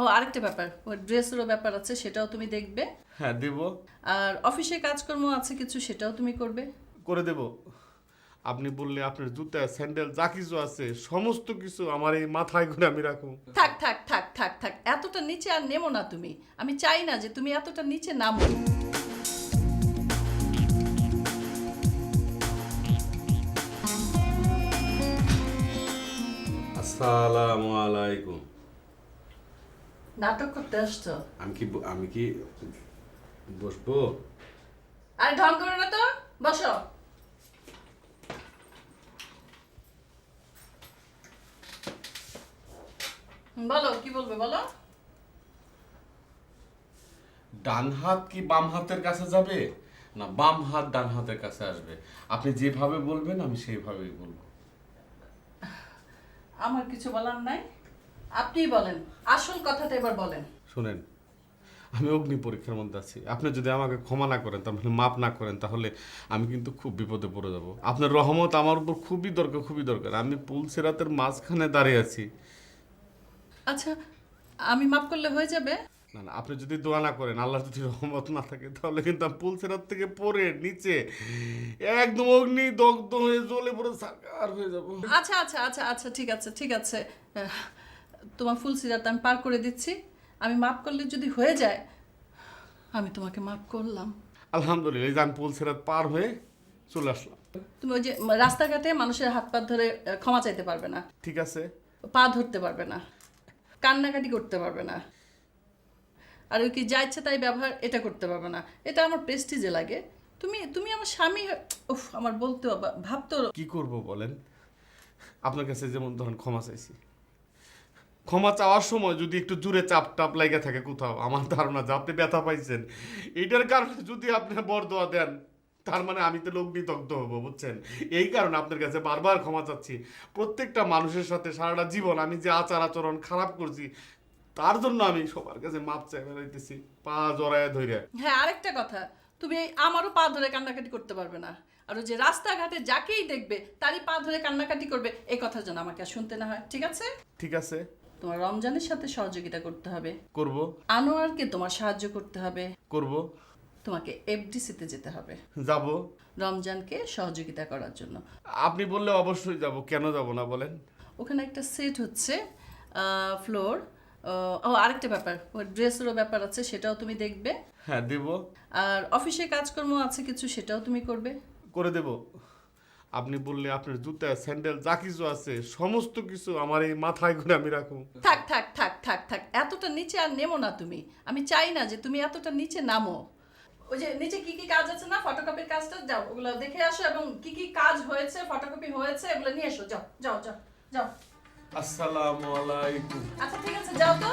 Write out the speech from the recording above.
ও আরেকটা ব্যাপার। ওই ড্রেসেরও ব্যাপার আছে সেটাও তুমি দেখবে। হ্যাঁ দেব। আর অফিসে কাজকর্ম আছে কিছু সেটাও তুমি করবে। করে দেব। আপনি বললে আপনার জুতা স্যান্ডেল যা কিছু আছে সমস্ত কিছু আমার এই মাথায় ঘুরে আমি রাখুন থাক থাক থাক থাক থাক এতটা নিচে আর নেমো না তুমি। আমি চাই না যে তুমি এতটা নিচে নামো। আসসালামু আলাইকুম। নাটক করতে আসছো আমি কি আমি কি বসবো? আরে ঢং করো না তো বসো। বলো কি বলবে বলো? ডান হাত কি বাম হাতের কাছে যাবে? না বাম হাত ডান হাতের কাছে আসবে। আপনি যেভাবে বলবেন আমি সেইভাবেই বলব। আমার কিছু বলার নাই? আপনিই বলেন। আসল কথাটা এবার বলেন। শুনেন আমি অগ্নি পরীক্ষার মধ্যে আছি। আপনি যদি আমাকে ক্ষমা না করেন তার মানে মাপ না করেন তাহলে আমি কিন্তু খুব বিপদে পড়ে যাব। আপনার রহমত আমার উপর খুবই দরকার খুবই দরকার। আমি পুলসেরাতের মাঝখানে দাঁড়িয়ে আছি। আচ্ছা আমি মাফ করলে হয়ে যাবে? না না আপনি যদি দোয়া না করেন আল্লাহ যদি রহমত না থাকে তাহলে কিন্তু আমি পুলসেরাত থেকে পড়ে নিচে একদম অগ্নি দগ্ধ হয়ে জ্বলে পড়ে সাকার হয়ে যাব। আচ্ছা আচ্ছা আচ্ছা আচ্ছা ঠিক আছে ঠিক আছে। তোমার ফুল সিরাত আমি পার করে দিচ্ছি। আমি মাফ করলে যদি হয়ে যায় আমি তোমাকে মাফ করলাম। আলহামদুলিল্লাহ এই যে আমি পুলসেরাত পার হয়ে চলে আসলাম। তুমি ওই যে রাস্তাঘাটে মানুষের হাত পা ধরে ক্ষমা চাইতে পারবে না। ঠিক আছে। পা ধরতে পারবে না। কান্নাকাটি করতে পারবে না। আর ওই কি যা ইচ্ছে তাই ব্যবহার এটা করতে পারবে না। এটা আমার প্রেস্টিজে লাগে। তুমি তুমি আমার স্বামী উফ আমার বলতে ভাবতো কি করব বলেন? আপনার কাছে যেমন ধরেন ক্ষমা চাইছি। ক্ষমা চাওয়ার সময় যদি একটু জুড়ে চাপ টাপ লাগে থাকে কোথাও আমার ধারণা যে আপনি ব্যথা পাইছেন। এইটার কারণে যদি আপনি বরদোয়া দেন তার মানে আমি তো লগ্নিতগ্ধ হব বুঝছেন? এই কারণে আপনার কাছে বারবার ক্ষমা চাচ্ছি। প্রত্যেকটা মানুষের সাথে সারাটা জীবন আমি যে আচার আচরণ খারাপ করছি তার জন্য আমি সবার কাছে মাপ চাই বেড়াইতেছি পা জড়ায় ধরে হ্যাঁ আরেকটা কথা তুমি আমারও পা ধরে কান্নাকাটি করতে পারবে না। আর ওই যে রাস্তাঘাটে যাকেই দেখবে তারই পা ধরে কান্নাকাটি করবে এই কথার জন্য আমাকে আর শুনতে না হয় ঠিক আছে? ঠিক আছে। তোমার রমজানের সাথে সহযোগিতা করতে হবে। করব। আনোয়ারকে তোমার সাহায্য করতে হবে। করব। তোমাকে এফডিসিতে যেতে হবে। যাব। রমজানকে সহযোগিতা করার জন্য। আপনি বললে অবশ্যই যাব। কেন যাব না বলেন? ওখানে একটা সেট হচ্ছে ফ্লোর। ও আরেকটা ব্যাপার। ড্রেসেরও ব্যাপার আছে সেটাও তুমি দেখবে। হ্যাঁ দেব। আর অফিসে কাজকর্ম আছে কিছু সেটাও তুমি করবে। করে দেব। আপনি বললে আপনার জুতা স্যান্ডেল যা কিছু আছে সমস্ত কিছু আমার এই মাথায় ঘুরে আমি রাখুন থাক থাক থাক থাক থাক এতটা নিচে আর নেমো না তুমি। আমি চাই না যে তুমি এতটা নিচে নামো। ওই যে নিচে কি কি কাজ আছে না ফটোকপির কাজটা যাও ওগুলো দেখে আসো এবং কি কি কাজ হয়েছে ফটোকপি হয়েছে এগুলো নিয়ে এসো যাও যাও যাও যাও। আসসালামু আলাইকুম। আচ্ছা ঠিক আছে যাও তো।